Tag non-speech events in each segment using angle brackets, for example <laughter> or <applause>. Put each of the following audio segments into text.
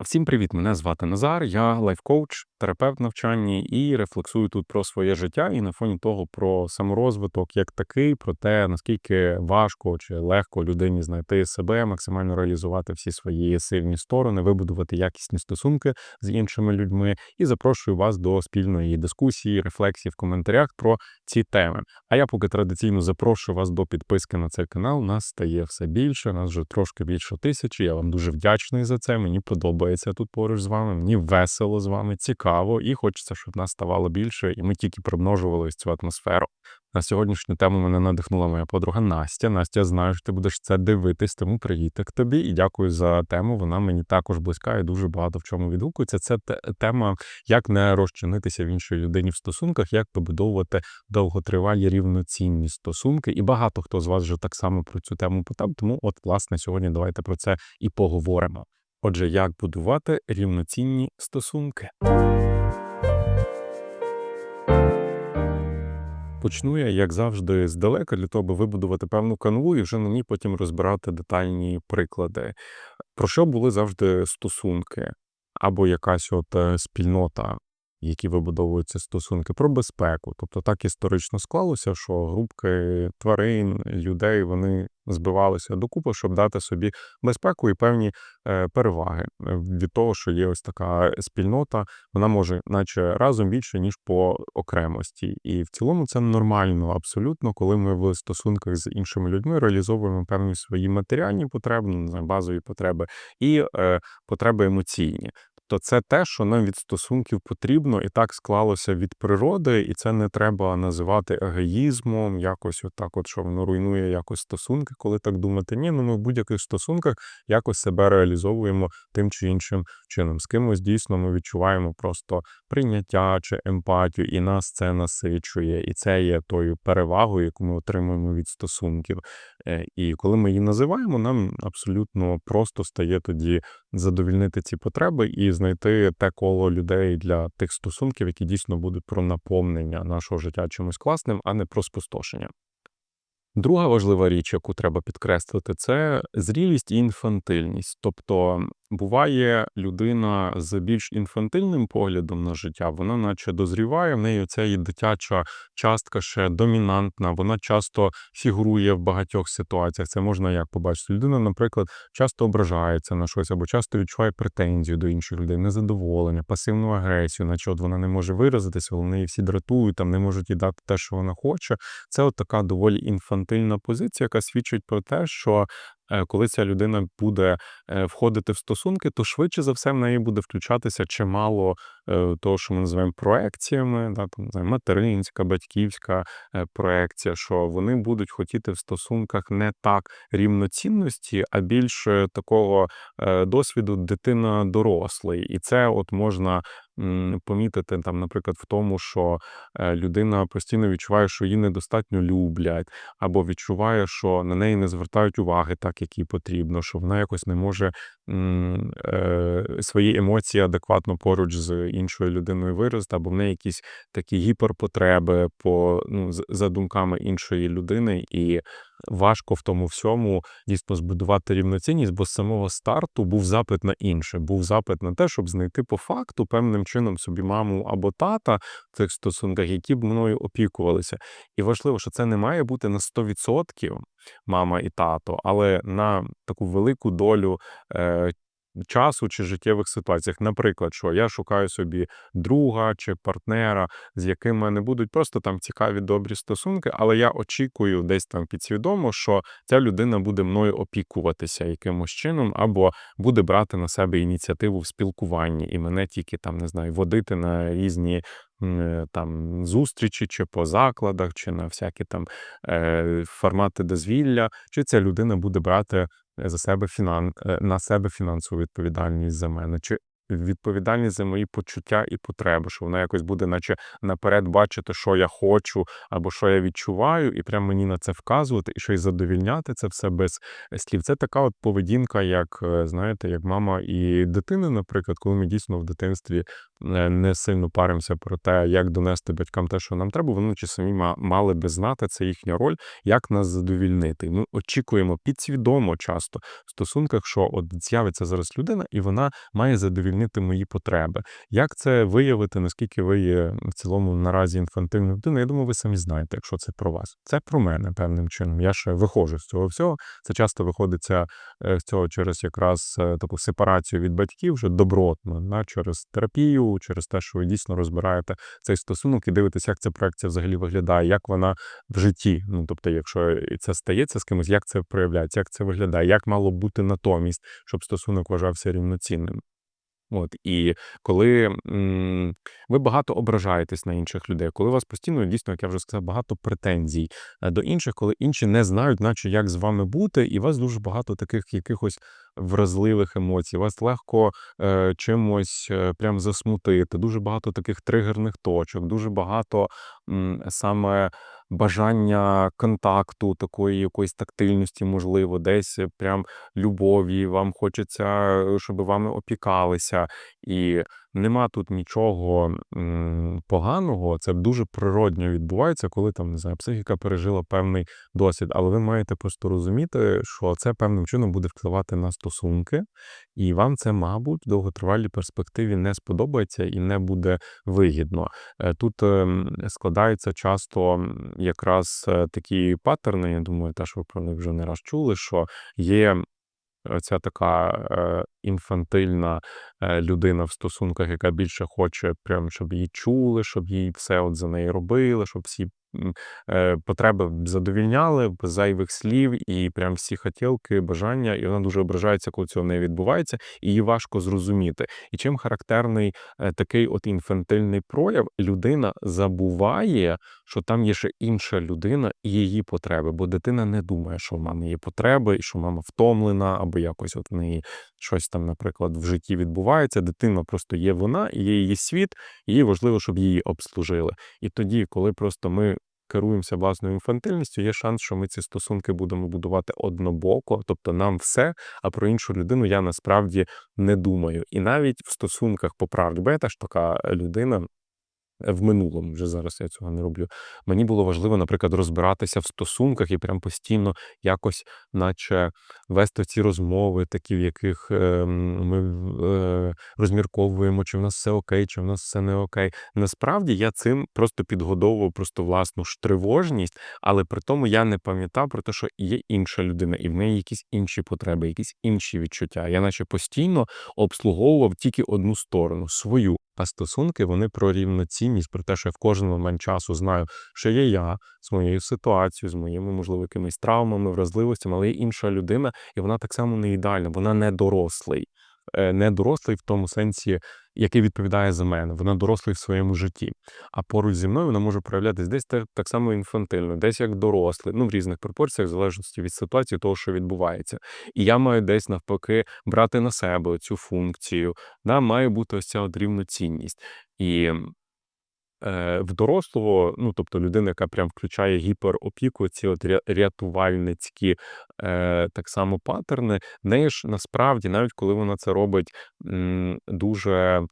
Всім привіт! Мене звати Назар. Я лайфкоуч, терапевт навчанні і рефлексую тут про своє життя і на фоні того про саморозвиток як такий, про те, наскільки важко чи легко людині знайти себе, максимально реалізувати всі свої сильні сторони, вибудувати якісні стосунки з іншими людьми. І запрошую вас до спільної дискусії, рефлексії в коментарях про ці теми. А я поки традиційно запрошую вас до підписки на цей канал. Нас стає все більше, нас вже трошки більше тисячі. Я вам дуже вдячний за це. Мені подобається тут поруч з вами. Мені весело з вами, цікаво, і хочеться, щоб нас ставало більше, і ми тільки примножували цю атмосферу. На сьогоднішню тему мене надихнула моя подруга Настя. Настя, знаю, що ти будеш це дивитись, тому привітик тобі і дякую за тему. Вона мені також близька і дуже багато в чому відгукується. Це тема, як не розчинитися в іншій людині в стосунках, як побудовувати довготривалі рівноцінні стосунки. І багато хто з вас вже так само про цю тему питав. Тому, от, власне, сьогодні давайте про це і поговоримо. Отже, як будувати рівноцінні стосунки? Почну я, як завжди, здалека для того, аби вибудувати певну канву і вже на ній потім розбирати детальні приклади. Про що були завжди стосунки, або якась от е, спільнота, які вибудовуються стосунки, про безпеку. Тобто так історично склалося, що групки тварин, людей вони збивалися докупи, щоб дати собі безпеку і певні е, переваги е, від того, що є ось така спільнота, вона може, наче разом більше ніж по окремості, і в цілому це нормально, абсолютно, коли ми в стосунках з іншими людьми реалізовуємо певні свої матеріальні потреби, ну, базові потреби і е, потреби емоційні то це те, що нам від стосунків потрібно, і так склалося від природи, і це не треба називати егоїзмом, якось отак, от що воно руйнує якось стосунки, коли так думати. Ні, ну ми в будь-яких стосунках якось себе реалізовуємо тим чи іншим чином. З кимось дійсно ми відчуваємо просто прийняття чи емпатію, і нас це насичує, і це є тою перевагою, яку ми отримуємо від стосунків. Е, і коли ми її називаємо, нам абсолютно просто стає тоді задовільнити ці потреби і знайти те коло людей для тих стосунків, які дійсно будуть про наповнення нашого життя чимось класним, а не про спустошення. Друга важлива річ, яку треба підкреслити, це зрілість і інфантильність. Тобто буває людина з більш інфантильним поглядом на життя, вона наче дозріває, в неї ця і дитяча частка ще домінантна, вона часто фігурує в багатьох ситуаціях. Це можна як побачити. Людина, наприклад, часто ображається на щось або часто відчуває претензію до інших людей, незадоволення, пасивну агресію, наче от вона не може виразитися, але неї всі дратують, там не можуть їй дати те, що вона хоче. Це от така доволі інфантильна позиція, яка свідчить про те, що коли ця людина буде е, входити в стосунки, то швидше за все в неї буде включатися чимало е, того, що ми називаємо проекціями, да, там, материнська, батьківська проекція, що вони будуть хотіти в стосунках не так рівноцінності, а більше такого досвіду дитина дорослий. І це от можна помітити там, наприклад, в тому, що е, людина постійно відчуває, що її недостатньо люблять, або відчуває, що на неї не звертають уваги так, як їй потрібно, що вона якось не може е, свої емоції адекватно поруч з іншою людиною виразити, або в неї якісь такі гіперпотреби по ну, за думками іншої людини, і важко в тому всьому дійсно збудувати рівноцінність, бо з самого старту був запит на інше, був запит на те, щоб знайти по факту певним чином собі маму або тата в цих стосунках, які б мною опікувалися. І важливо, що це не має бути на 100% мама і тато, але на таку велику долю. Часу чи життєвих ситуаціях. Наприклад, що я шукаю собі друга чи партнера, з яким мене будуть просто там цікаві добрі стосунки, але я очікую десь там підсвідомо, що ця людина буде мною опікуватися якимось чином, або буде брати на себе ініціативу в спілкуванні і мене тільки там не знаю, водити на різні. Е, там зустрічі, чи по закладах, чи на всякі там е, формати дозвілля, чи ця людина буде брати за себе фінан... Е, на себе фінансову відповідальність за мене, чи відповідальність за мої почуття і потреби, що вона якось буде, наче наперед бачити, що я хочу або що я відчуваю, і прям мені на це вказувати, і й задовільняти це все без слів. Це така от поведінка, як е, знаєте, як мама і дитина, наприклад, коли ми дійсно в дитинстві е, не сильно паримося про те, як донести батькам те, що нам треба, вони чи самі ма- мали би знати, це їхня роль, як нас задовільнити. Ми очікуємо підсвідомо часто в стосунках, що от з'явиться зараз людина, і вона має задовільнити мої потреби. Як це виявити, наскільки ви є в цілому наразі інфантильною людиною? Я думаю, ви самі знаєте, якщо це про вас. Це про мене певним чином. Я ще виходжу з цього всього. Це часто виходиться е, з цього через якраз е, таку сепарацію від батьків, вже добротно, да, через терапію, через те, що ви дійсно розбираєте цей стосунок і дивитесь, як ця проекція взагалі виглядає, як вона в житті. Ну тобто, якщо це стається з кимось, як це проявляється, як це виглядає, як мало бути натомість, щоб стосунок вважався рівноцінним. От і коли м, ви багато ображаєтесь на інших людей, коли у вас постійно дійсно, як я вже сказав, багато претензій е, до інших, коли інші не знають, наче як з вами бути, і у вас дуже багато таких якихось вразливих емоцій, вас легко е, чимось е, прям засмутити, дуже багато таких тригерних точок, дуже багато м, саме бажання контакту, такої якоїсь тактильності, можливо, десь е, прям любові, вам хочеться, е, щоб вами опікалися. І нема тут нічого поганого. Це дуже природньо відбувається, коли там не знаю, психіка пережила певний досвід. Але ви маєте просто розуміти, що це певним чином буде впливати на стосунки, і вам це, мабуть, в довготривалій перспективі не сподобається і не буде вигідно. Е, Тут ем, складаються часто якраз е, такі паттерни. Я думаю, теж ви про них вже не раз чули, що є Оця така е, інфантильна е, людина в стосунках, яка більше хоче, прям, щоб її чули, щоб їй все от за неї робили, щоб всі потреби задовільняли без зайвих слів, і прям всі хотілки, бажання, і вона дуже ображається, коли цього не відбувається, і її важко зрозуміти. І чим характерний е, такий от інфантильний прояв, людина забуває, що там є ще інша людина і її потреби, бо дитина не думає, що в мами є потреби, і що мама втомлена, або якось от в неї щось там, наприклад, в житті відбувається. Дитина просто є вона, є її світ, і їй важливо, щоб її обслужили. І тоді, коли просто ми. Керуємося власною інфантильністю, є шанс, що ми ці стосунки будемо будувати однобоко, тобто нам все, а про іншу людину я насправді не думаю. І навіть в стосунках по правді, бета ж така людина, в минулому, вже зараз я цього не роблю. Мені було важливо, наприклад, розбиратися в стосунках і прям постійно якось, наче вести ці розмови, такі, в яких е, ми е, розмірковуємо, чи в нас все окей, чи в нас все не окей. Насправді я цим просто підгодовував просто власну ж тривожність, але при тому я не пам'ятав про те, що є інша людина, і в неї якісь інші потреби, якісь інші відчуття. Я наче постійно обслуговував тільки одну сторону свою. А стосунки вони про рівноцінність, про те, що я в кожен момент часу знаю, що є я з моєю ситуацією, з моїми, можливо, якимись травмами, вразливостями, але є інша людина, і вона так само не ідеальна, вона не дорослий. Е, Не дорослий в тому сенсі, який відповідає за мене. Вона дорослий в своєму житті. А поруч зі мною вона може проявлятися десь так, само інфантильно, десь як дорослий, ну в різних пропорціях, в залежності від ситуації, того, що відбувається. І я маю десь навпаки брати на себе цю функцію. Да, має бути ось ця от рівноцінність. І в дорослого, ну тобто людина, яка прям включає гіперопіку, ці от рятувальницькі е, так само паттерни, в неї ж насправді, навіть коли вона це робить м, дуже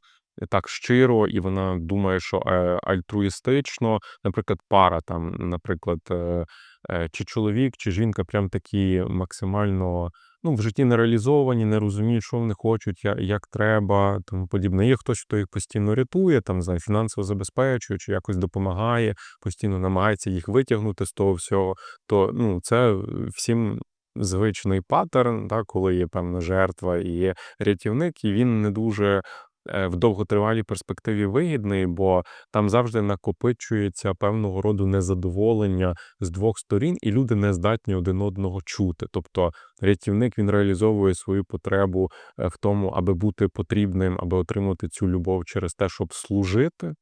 так щиро, і вона думає, що е, альтруїстично, наприклад, пара там, наприклад, е, е, чи чоловік, чи жінка прям такі максимально. Ну, в житті не реалізовані, не розуміють, що вони хочуть, я- як треба, тому подібне. Є хтось, хто їх постійно рятує, там, знає, фінансово забезпечує, чи якось допомагає, постійно намагається їх витягнути з того всього. То ну, це всім звичний паттерн, да, коли є певна жертва і є рятівник, і він не дуже в довготривалій перспективі вигідний, бо там завжди накопичується певного роду незадоволення з двох сторін, і люди не здатні один одного чути. Тобто рятівник він реалізовує свою потребу е, в тому, аби бути потрібним, аби отримати цю любов через те, щоб служити.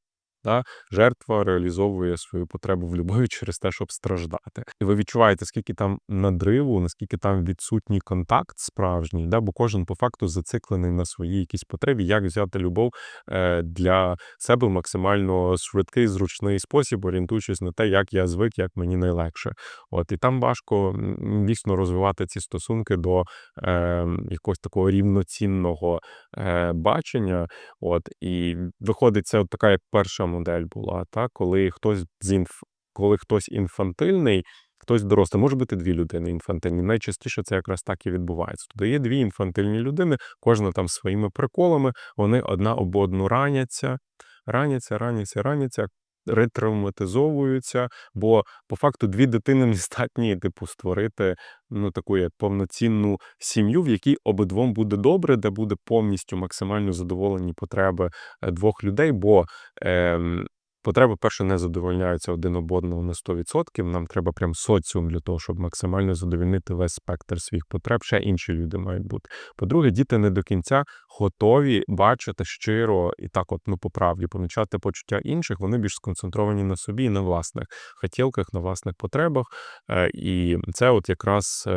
Та? Жертва реалізовує свою потребу в любові <laughs> через те, щоб страждати. І ви відчуваєте, скільки там надриву, наскільки там відсутній контакт справжній, да? бо кожен по факту зациклений на своїй якійсь потребі, як взяти любов е, для себе максимально швидкий, зручний спосіб, орієнтуючись на те, як я звик, як мені найлегше. От і там важко дійсно розвивати ці стосунки до е, якогось такого рівноцінного е, бачення. От і виходить, це от така як перша модель була, та коли хтось з інф, коли хтось інфантильний. Хтось дорослий, може бути дві людини інфантильні. Найчастіше це якраз так і відбувається. Туди є дві інфантильні людини, кожна там своїми приколами, вони одна об одну раняться, раняться, раняться, раняться, ретравматизовуються, бо по факту дві дитини не здатні, типу, створити ну, таку як повноцінну сім'ю, в якій обидвом буде добре, де буде повністю максимально задоволені потреби е, двох людей. бо... Ем, Потреби перше не задовольняються один об одного на 100%. Нам треба прям соціум для того, щоб максимально задовольнити весь спектр своїх потреб. Ще інші люди мають бути. По-друге, діти не до кінця готові бачити щиро і так, от ну по правді, помічати почуття інших. Вони більш сконцентровані на собі і на власних хотілках, на власних потребах. Е, І це от якраз.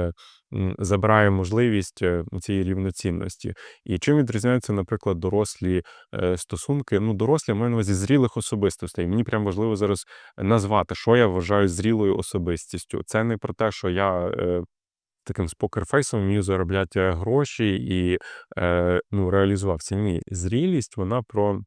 Забирає можливість е, цієї рівноцінності. І чим відрізняються, наприклад, дорослі е, стосунки? Ну, дорослі маю на увазі зрілих особистостей. Мені прям важливо зараз назвати, що я вважаю зрілою особистістю. Це не про те, що я е, таким з покерфейсом вмію заробляти гроші і е, ну, реалізувався. Ні, зрілість вона про в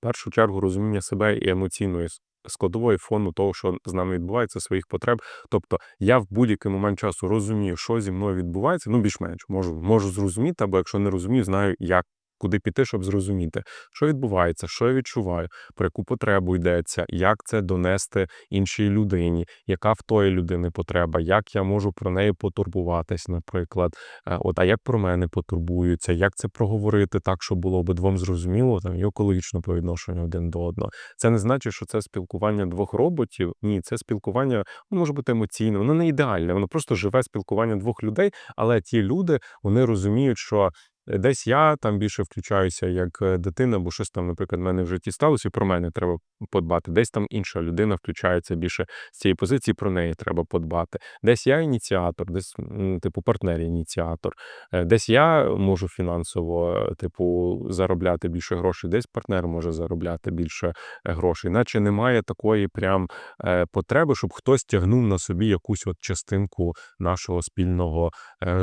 першу чергу розуміння себе і емоційної складової фону того, що з нами відбувається, своїх потреб. Тобто я в будь-який момент часу розумію, що зі мною відбувається. Ну, більш-менш можу, можу зрозуміти, або якщо не розумію, знаю, як. Куди піти, щоб зрозуміти, що відбувається, що я відчуваю, про яку потребу йдеться, як це донести іншій людині, яка в тої людини потреба, як я можу про неї потурбуватись, наприклад. Е, От, а як про мене потурбуються, як це проговорити так, щоб було обидвом зрозуміло, там і екологічно по відношенню один до одного. Це не значить, що це спілкування двох роботів. Ні, це спілкування ну, може бути емоційне, воно не ідеальне, воно просто живе спілкування двох людей, але ті люди вони розуміють, що. Е, Десь я там більше включаюся як е, дитина, бо щось там, наприклад, в мене в житті сталося, і про мене треба подбати. Десь там інша людина включається більше з цієї позиції, про неї треба подбати. Десь я ініціатор, десь типу партнер ініціатор. Е, Десь я можу фінансово, типу, заробляти більше грошей, десь партнер може заробляти більше грошей. Наче немає такої прям потреби, щоб хтось тягнув на собі якусь от частинку нашого спільного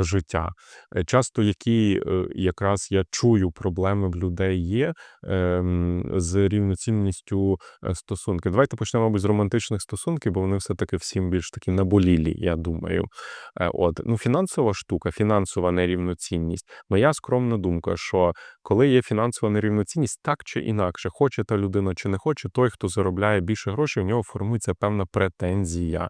життя. Часто які якраз я чую проблеми в людей є ем, з рівноцінністю е, стосунки. Давайте почнемо, мабуть, з романтичних стосунків, бо вони все-таки всім більш такі наболілі, я думаю. Е, От ну фінансова штука, фінансова нерівноцінність. Моя скромна думка, що коли є фінансова нерівноцінність, так чи інакше, хоче та людина чи не хоче, той, хто заробляє більше грошей, у нього формується певна претензія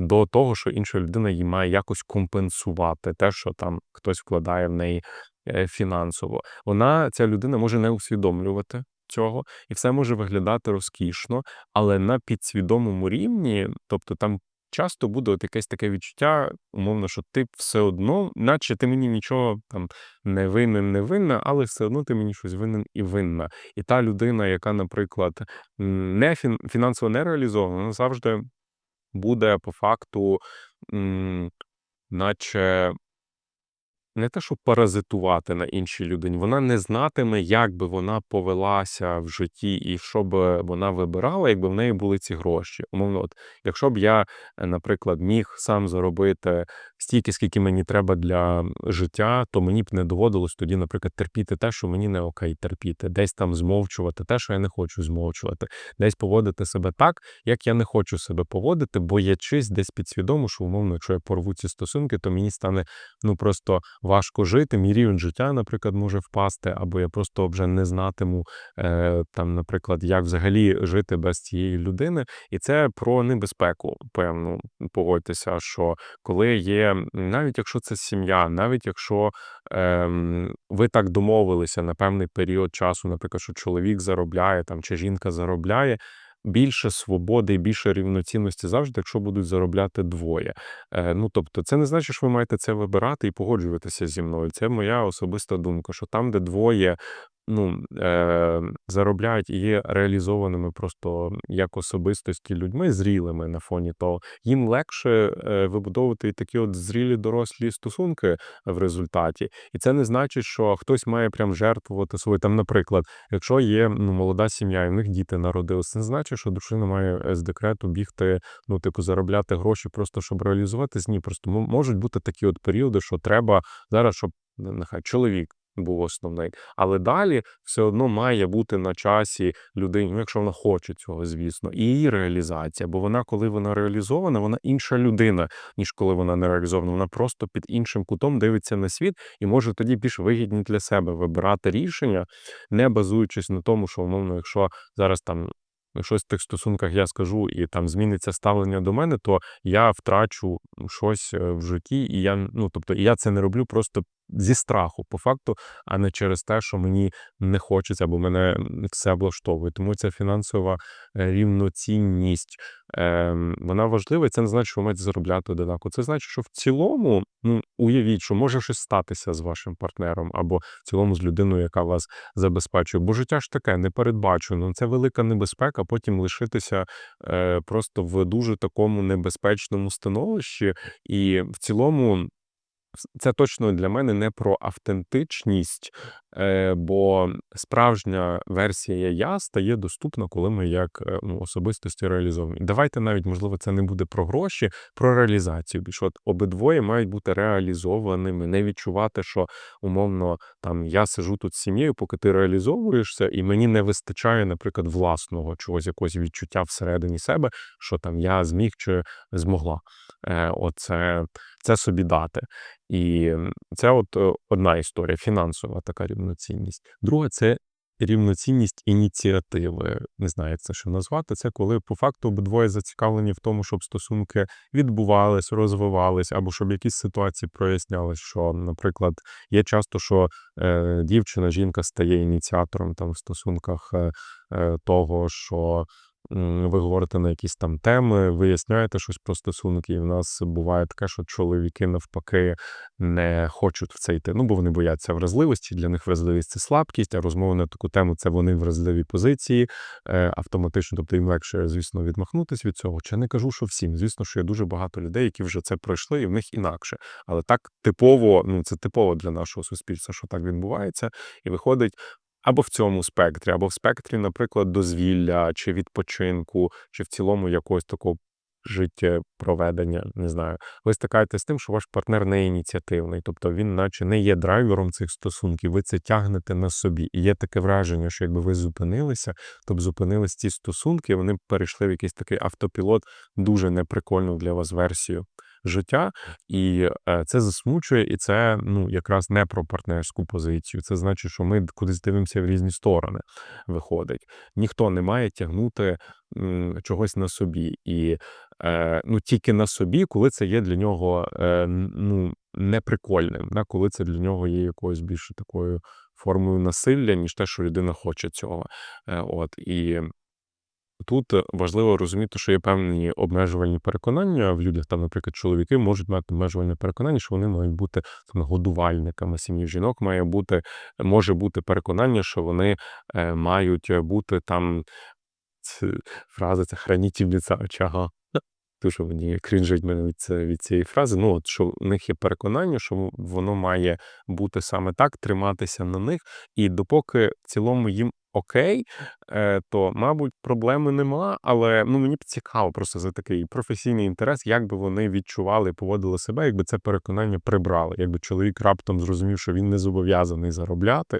до того, що інша людина їй має якось компенсувати те, що там хтось вкладає в неї е, фінансово. Вона ця людина може не усвідомлювати. Цього і все може виглядати розкішно, але на підсвідомому рівні, тобто там часто буде от якесь таке відчуття, умовно, що ти все одно, наче ти мені нічого там не винен, не винна, але все одно ти мені щось винен і винна. І та людина, яка, наприклад, не фін, фінансово не реалізована, вона завжди буде по факту, м, наче не те, щоб паразитувати на іншій людині, вона не знатиме, як би вона повелася в житті і що б вона вибирала, якби в неї були ці гроші. Умовно, от, якщо б я, е, наприклад, міг сам заробити стільки, скільки мені треба для життя, то мені б не доводилось тоді, наприклад, терпіти те, що мені не окей терпіти, десь там змовчувати те, що я не хочу змовчувати, десь поводити себе так, як я не хочу себе поводити, боячись десь підсвідомо, що умовно, якщо я порву ці стосунки, то мені стане ну просто важко жити. Мій рівень життя, наприклад, може впасти, або я просто вже не знатиму е, там, наприклад, як взагалі жити без цієї людини. І це про небезпеку, певну. Погодьтеся, що коли є, навіть якщо це сім'я, навіть якщо ем, ви так домовилися на певний період часу, наприклад, що чоловік заробляє там чи жінка заробляє. Більше свободи і більше рівноцінності завжди, якщо будуть заробляти двоє. Е, ну тобто, це не значить, що ви маєте це вибирати і погоджуватися зі мною. Це моя особиста думка, що там, де двоє ну, е, заробляють і є реалізованими просто як особистості людьми зрілими на фоні того, їм легше е, вибудовувати такі от зрілі дорослі стосунки в результаті. І це не значить, що хтось має прям жертвувати собою. Там, наприклад, якщо є ну, молода сім'я, і в них діти народилися, це не значить, що дружина має з декрету бігти, ну, типу, заробляти гроші просто щоб реалізуватись. Ні, просто можуть бути такі от періоди, що треба зараз, щоб нехай чоловік був основний. Але далі все одно має бути на часі людині, ну, якщо вона хоче цього, звісно, і її реалізація. Бо вона, коли вона реалізована, вона інша людина, ніж коли вона не реалізована. Вона просто під іншим кутом дивиться на світ і може тоді більш вигідні для себе вибирати рішення, не базуючись на тому, що умовно, якщо зараз там. Щось в тих стосунках я скажу, і там зміниться ставлення до мене, то я втрачу щось е, в житті, і я ну тобто і я це не роблю просто зі страху, по факту, а не через те, що мені не хочеться, або мене все влаштовує. Тому ця фінансова е, рівноцінність ем, вона важлива, і це не значить, що ви маєте заробляти одинаково. Це значить, що в цілому, ну уявіть, що може щось статися з вашим партнером, або в цілому з людиною, яка вас забезпечує. Бо життя ж таке непередбачено. Це велика небезпека, потім лишитися е, просто в дуже такому небезпечному становищі, і в цілому це точно для мене не про автентичність, е, бо справжня версія я стає доступна, коли ми як е, ну, особистості реалізовані. Давайте навіть, можливо, це не буде про гроші, про реалізацію. Більш от обидвоє мають бути реалізованими, не відчувати, що умовно там я сижу тут з сім'єю, поки ти реалізовуєшся, і мені не вистачає, наприклад, власного чогось, якогось відчуття всередині себе, що там я зміг чи змогла. Е, оце це собі дати. І це от е, одна історія, фінансова така рівноцінність. Друга це рівноцінність ініціативи. Не знаю, як це що назвати. Це коли по факту обидвоє зацікавлені в тому, щоб стосунки відбувались, розвивались, або щоб якісь ситуації прояснялись. Що, наприклад, є часто, що е, дівчина, жінка стає ініціатором там в стосунках е, е, того, що ви говорите на якісь там теми, виясняєте щось про стосунки, і в нас буває таке, що чоловіки навпаки не хочуть в це йти. Ну, бо вони бояться вразливості. Для них вразливість це слабкість, а розмова на таку тему це вони в вразливій позиції е, автоматично, тобто їм легше, звісно, відмахнутися від цього. Чи не кажу, що всім. Звісно, що є дуже багато людей, які вже це пройшли, і в них інакше. Але так типово, ну це типово для нашого суспільства, що так відбувається, і виходить або в цьому спектрі, або в спектрі, наприклад, дозвілля чи відпочинку, чи в цілому якогось такого життєпроведення, не знаю. Ви стикаєтесь з тим, що ваш партнер не ініціативний, тобто він, наче, не є драйвером цих стосунків, ви це тягнете на собі. І є таке враження, що якби ви зупинилися, то б зупинились ці стосунки, вони б перейшли в якийсь такий автопілот, дуже неприкольну для вас версію життя, і е, це засмучує, і це ну якраз не про партнерську позицію. Це значить, що ми кудись дивимося в різні сторони. Виходить, ніхто не має тягнути чогось на собі, і е, ну тільки на собі, коли це є для нього е, ну неприкольним, да, коли це для нього є якоюсь більше такою формою насилля, ніж те, що людина хоче цього. От і Тут е, важливо розуміти, що є певні обмежувальні переконання в людях. Там, наприклад, чоловіки можуть мати обмежувальне переконання, що вони мають бути там, годувальниками сім'ї. Жінок має бути, може бути переконання, що вони е, мають бути там фраза це хранітельниця очага. Дуже мені крінжить мене від від цієї фрази. Ну, от що в них є переконання, що воно має бути саме так, триматися на них, і допоки в цілому їм окей, е, то, мабуть, проблеми нема. Але ну мені б цікаво просто за такий професійний інтерес, як би вони відчували поводили себе, якби це переконання прибрали. Якби чоловік раптом зрозумів, що він не зобов'язаний заробляти,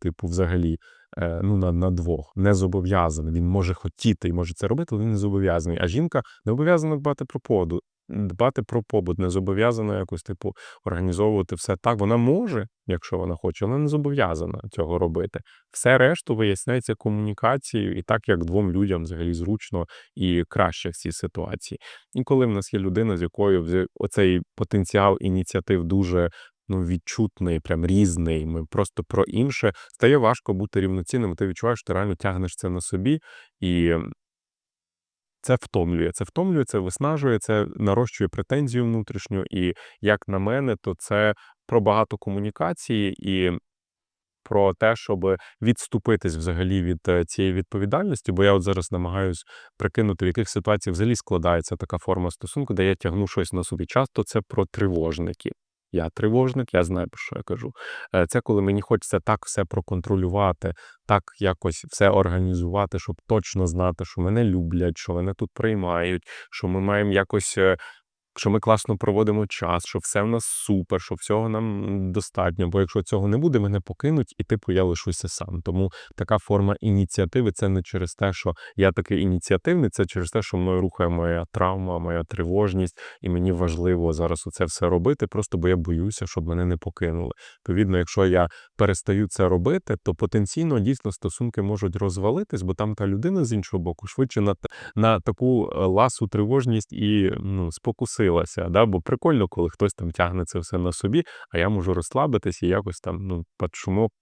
типу, взагалі. Е, ну, на на двох не зобов'язаний. Він може хотіти і може це робити, але він не зобов'язаний. А жінка не обов'язана дбати про поду, дбати про побут, не зобов'язана якось, типу, організовувати все так. Вона може, якщо вона хоче, але не зобов'язана цього робити. Все решту виясняється комунікацією і так, як двом людям взагалі зручно і краще в цій ситуації. І коли в нас є людина, з якою оцей потенціал ініціатив дуже. Ну, відчутний, прям різний. Ми просто про інше стає важко бути рівноцінним. Ти відчуваєш, що ти реально тягнеш це на собі, і це втомлює. Це втомлює, це виснажує, це нарощує претензію внутрішню. І як на мене, то це про багато комунікації і про те, щоб відступитись взагалі від е, цієї відповідальності. Бо я от зараз намагаюсь прикинути, в яких ситуаціях взагалі складається така форма стосунку, де я тягну щось на собі. Часто це про тривожників. Я тривожник, я знаю, про що я кажу. Е, Це коли мені хочеться так все проконтролювати, так якось все організувати, щоб точно знати, що мене люблять, що мене тут приймають, що ми маємо якось. Що ми класно проводимо час, що все в нас супер, що всього нам достатньо. Бо якщо цього не буде, мене покинуть, і типу я лишуся сам. Тому така форма ініціативи це не через те, що я такий ініціативний, це через те, що мною рухає моя травма, моя тривожність, і мені важливо зараз оце все робити, просто бо я боюся, щоб мене не покинули. Відповідно, якщо я перестаю це робити, то потенційно дійсно стосунки можуть розвалитись, бо там та людина з іншого боку швидше на, на таку е, ласу тривожність і ну, спокусилася. Да? Бо прикольно, коли хтось там тягне це все на собі, а я можу розслабитись і якось там ну, під шумок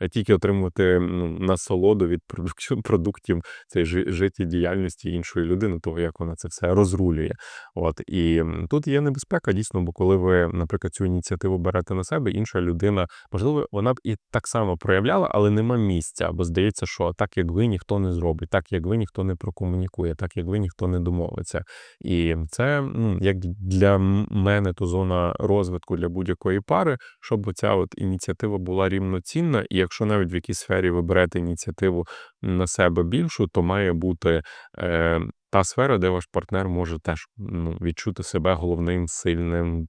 е, тільки отримувати ну, насолоду від <laughs> продуктів, цієї жи- життєдіяльності іншої людини, того як вона це все розрулює. От і тут є небезпека дійсно, бо коли ви, наприклад, цю ініціативу берете на себе, інша людина, можливо, вона б і так само проявляла, але нема місця, бо здається, що так як ви ніхто не зробить, так як ви ніхто не прокомунікує, так як ви ніхто не домовиться. І це як для мене то зона розвитку для будь-якої пари, щоб ця от ініціатива була рівноцінна. І якщо навіть в якій сфері ви берете ініціативу на себе більшу, то має бути е, та сфера, де ваш партнер може теж ну, відчути себе головним, сильним,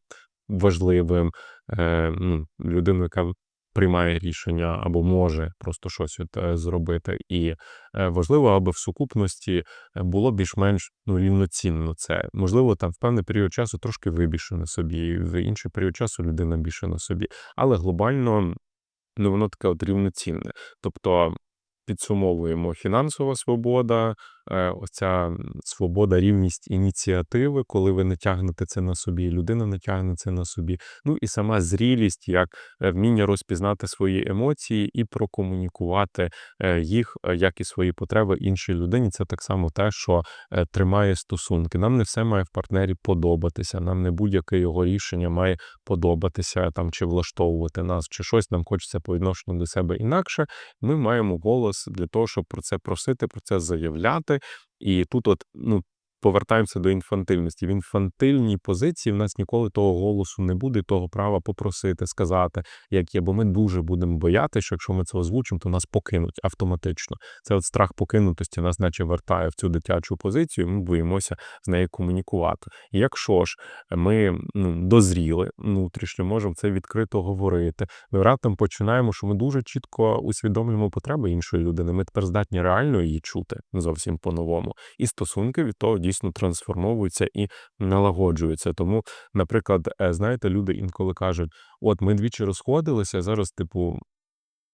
важливим, е, ну, людиною, яка приймає рішення або може просто щось от, е, зробити. І е, важливо, аби в сукупності е, було більш-менш ну, рівноцінно це. Можливо, там в певний період часу трошки ви більше на собі, в інший період часу людина більше на собі. Але глобально ну, воно таке от рівноцінне. Тобто підсумовуємо фінансова свобода, оця свобода, рівність ініціативи, коли ви не тягнете це на собі, людина не тягне це на собі. Ну і сама зрілість, як е, вміння розпізнати свої емоції і прокомунікувати е, їх, е, як і свої потреби іншій людині. Це так само те, що е, тримає стосунки. Нам не все має в партнері подобатися. Нам не будь-яке його рішення має подобатися там чи влаштовувати нас, чи щось нам хочеться по відношенню до себе інакше. Ми маємо голос для того, щоб про це просити, про це заявляти. І тут, от ну. Повертаємося до інфантильності. В інфантильній позиції в нас ніколи того голосу не буде, того права попросити, сказати, як є, бо ми дуже будемо боятися, що якщо ми це озвучимо, то нас покинуть автоматично. Це от страх покинутості нас, наче вертає в цю дитячу позицію. і Ми боїмося з нею комунікувати. Якщо ж ми ну, дозріли внутрішньо, можемо це відкрито говорити. Ми раптом починаємо, що ми дуже чітко усвідомлюємо потреби іншої людини. Ми тепер здатні реально її чути зовсім по-новому. І стосунки від того дійсно трансформовуються і налагоджуються. Тому, наприклад, е, знаєте, люди інколи кажуть: от ми двічі розходилися, зараз, типу,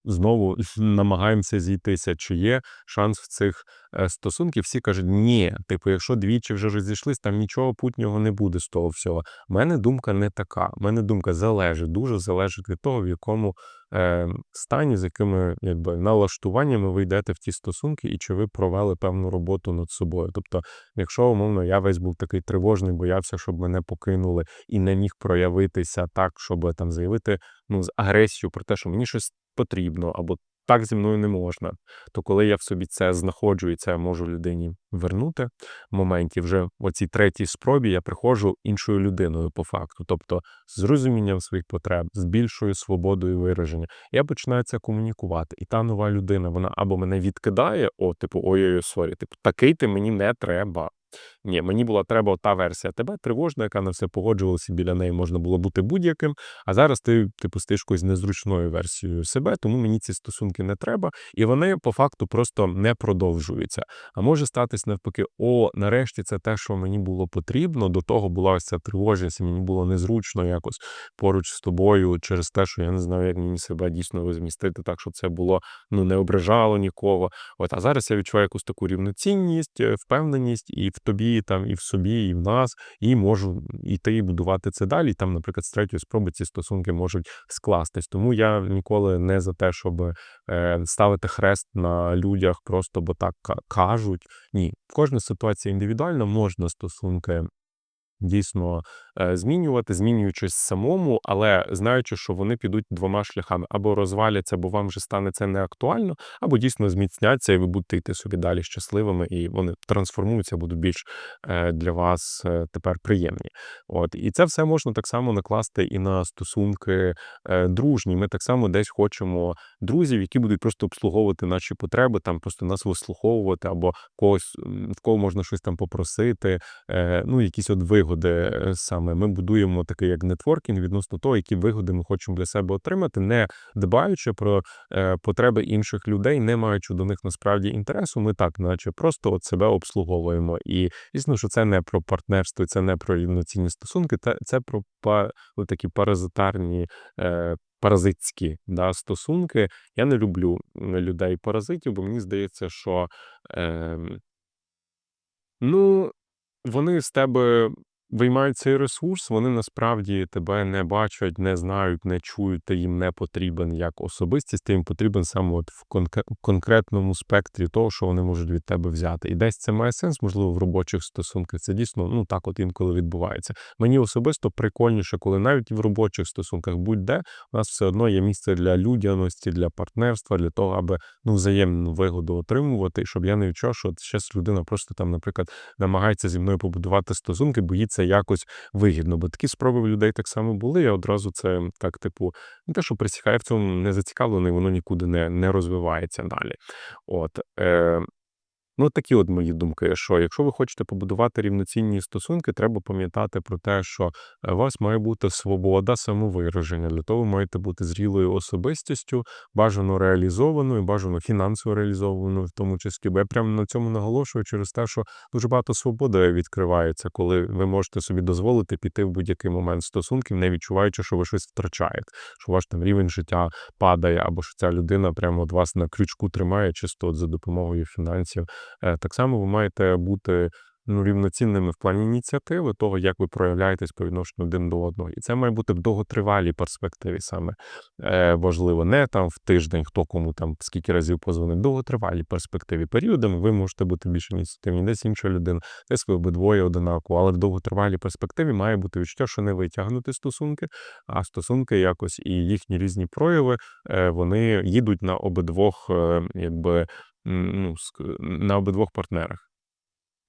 знову <laughs> намагаємося зійтися, чи є шанс в цих е, стосунків. Всі кажуть, ні, типу, якщо двічі вже розійшлись, там нічого путнього не буде з того всього. Мене думка не така. У мене думка залежить, дуже залежить від того, в якому е, стані, з якими якби налаштуваннями ви йдете в ті стосунки, і чи ви провели певну роботу над собою. Тобто, якщо умовно я весь був такий тривожний, боявся, щоб мене покинули, і не міг проявитися так, щоб там заявити ну з агресією про те, що мені щось потрібно, або так зі мною не можна. То коли я в собі це знаходжу і це можу людині вернути в моменті, вже в оцій третій спробі я приходжу іншою людиною по факту, тобто з розумінням своїх потреб, з більшою свободою вираження. Я починаю це комунікувати, і та нова людина вона або мене відкидає, о, типу, ой-ой, сорі, типу, такий ти мені не треба. Ні, мені була треба та версія тебе тривожна, яка на все погоджувалася, біля неї можна було бути будь-яким. А зараз ти типу стаєш якоюсь незручною версією себе, тому мені ці стосунки не треба, і вони по факту просто не продовжуються. А може статись навпаки, о, нарешті це те, що мені було потрібно. До того була ось ця тривожність, і мені було незручно якось поруч з тобою через те, що я не знаю, як мені себе дійсно розмістити, так щоб це було ну не ображало нікого. От а зараз я відчуваю якусь таку рівноцінність, е, впевненість і в тобі, там, і в собі, і в нас, і можу йти і будувати це далі. Там, наприклад, з третьої спроби ці стосунки можуть скластись. Тому я ніколи не за те, щоб е, ставити хрест на людях, просто бо так кажуть. Ні, кожна ситуація індивідуальна, можна стосунки дійсно змінювати, змінюючись самому, але знаючи, що вони підуть двома шляхами: або розваляться, бо вам вже стане це неактуально, або дійсно зміцняться, і ви будете йти собі далі щасливими, і вони трансформуються, будуть більш е, для вас е, тепер приємні. От і це все можна так само накласти і на стосунки е, дружні. Ми так само десь хочемо друзів, які будуть просто обслуговувати наші потреби, там просто нас вислуховувати, або когось в кого можна щось там попросити. е, Ну, якісь от вигоди е, саме. Ми будуємо такий як нетворкінг відносно того, які вигоди ми хочемо для себе отримати, не дбаючи про е, потреби інших людей, не маючи до них насправді інтересу. Ми так, наче просто от себе обслуговуємо. І звісно, що це не про партнерство, це не про рівноцінні стосунки, це про такі паразитарні. Е, Паразитські да, стосунки. Я не люблю людей паразитів, бо мені здається, що е, ну, вони з тебе виймають цей ресурс, вони насправді тебе не бачать, не знають, не чують, ти їм не потрібен як особистість, ти їм потрібен саме от в конкретному спектрі того, що вони можуть від тебе взяти. І десь це має сенс, можливо, в робочих стосунках. Це дійсно ну так, от інколи відбувається. Мені особисто прикольніше, коли навіть в робочих стосунках будь-де у нас все одно є місце для людяності, для партнерства, для того, аби ну взаємну вигоду отримувати, щоб я не відчув, що щас людина просто там, наприклад, намагається зі мною побудувати стосунки, боїться якось вигідно. Бо такі спроби в людей так само були. Я одразу це так, типу, не те, що присікає в цьому не зацікавлений, воно нікуди не, не розвивається далі. От. Е, Ну, такі от мої думки, що якщо ви хочете побудувати рівноцінні стосунки, треба пам'ятати про те, що е, у вас має бути свобода самовираження. Для того ви маєте бути зрілою особистістю, бажано реалізованою, бажано фінансово реалізованою, в тому числі. Бо я прямо на цьому наголошую через те, що дуже багато свободи відкривається, коли ви можете собі дозволити піти в будь-який момент стосунків, не відчуваючи, що ви щось втрачаєте, що ваш там рівень життя падає, або що ця людина прямо от вас на крючку тримає, чисто от за допомогою фінансів. Е, Так само ви маєте бути ну, рівноцінними в плані ініціативи, того, як ви проявляєтесь по відношенню один до одного. І це має бути в довготривалій перспективі саме е, важливо. Не там в тиждень, хто кому там скільки разів позвонив, в довготривалій перспективі. Періодами ви можете бути більш ініціативні, десь інша людина, десь ви обидвоє одинаково, але в довготривалій перспективі має бути відчуття, що не витягнути стосунки, а стосунки якось і їхні різні прояви, е, вони їдуть на обидвох, е, якби ну, на обидвох партнерах.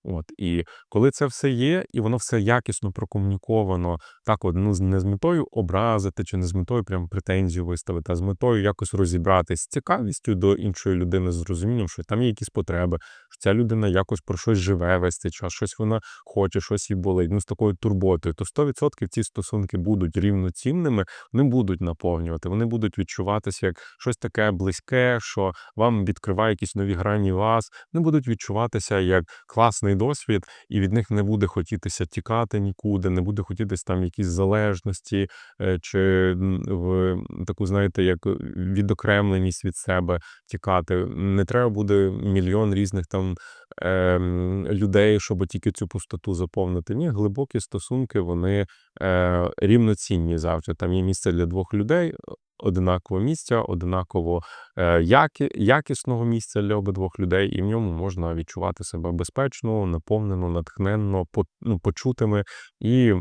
От і коли це все є, і воно все якісно прокомуніковано, так от ну не з метою образити чи не з метою прям претензію виставити, а з метою якось розібратись з цікавістю до іншої людини, з розумінням, що там є якісь потреби, що ця людина якось про щось живе весь цей час, щось вона хоче, щось їй болить. Ну з такою турботою, то 100% ці стосунки будуть рівноцінними, вони будуть наповнювати, вони будуть відчуватися як щось таке близьке, що вам відкриває якісь нові грані вас, вони будуть відчуватися як класний досвід, і від них не буде хотітися тікати нікуди, не буде хотітися там якісь залежності е, чи в таку, знаєте, як відокремленість від себе тікати. Не треба буде мільйон різних там ем, людей, щоб тільки цю пустоту заповнити. Ні, глибокі стосунки, вони е, рівноцінні завжди. Там є місце для двох людей. Одинаково місця, одинаково е, які, якісного місця для обидвох людей, і в ньому можна відчувати себе безпечно, наповнено, натхненно, ну, почутими. І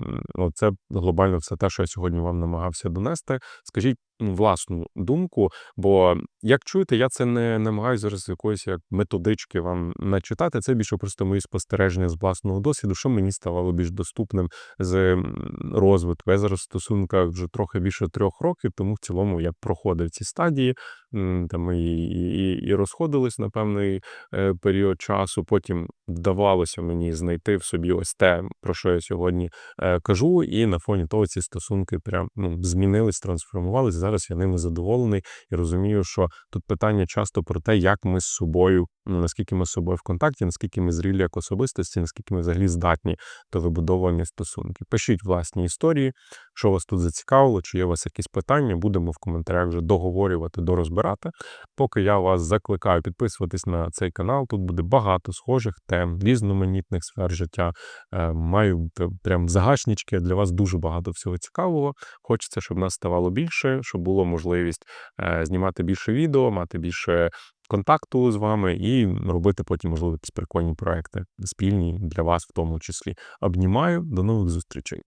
це глобально все те, що я сьогодні вам намагався донести. Скажіть ну, власну думку, бо як чуєте, я це не намагаюся зараз якоїсь як методички вам начитати. Це більше просто мої спостереження з власного досвіду, що мені ставало більш доступним з розвитку. Я зараз в стосунках вже трохи більше трьох років, тому в цілому я проходив ці стадії. Там і, і, і розходились на певний е, період часу. Потім вдавалося мені знайти в собі ось те, про що я сьогодні е, кажу, і на фоні того ці стосунки прям ну змінились, трансформувались. Зараз я ними задоволений і розумію, що тут питання часто про те, як ми з собою, наскільки ми з собою в контакті, наскільки ми зрілі як особистості, наскільки ми взагалі здатні до вибудовування стосунків. Пишіть власні історії, що вас тут зацікавило, чи є у вас якісь питання. Будемо в коментарях вже договорювати, дорозбирати. Поки я вас закликаю підписуватись на цей канал. Тут буде багато схожих тем, різноманітних сфер життя. Е, Маю прям загашнички для вас дуже багато всього цікавого. Хочеться, щоб нас ставало більше, щоб було можливість е, знімати більше відео, мати більше контакту з вами і робити потім, можливо, якісь прикольні проекти спільні для вас, в тому числі. Обнімаю, до нових зустрічей.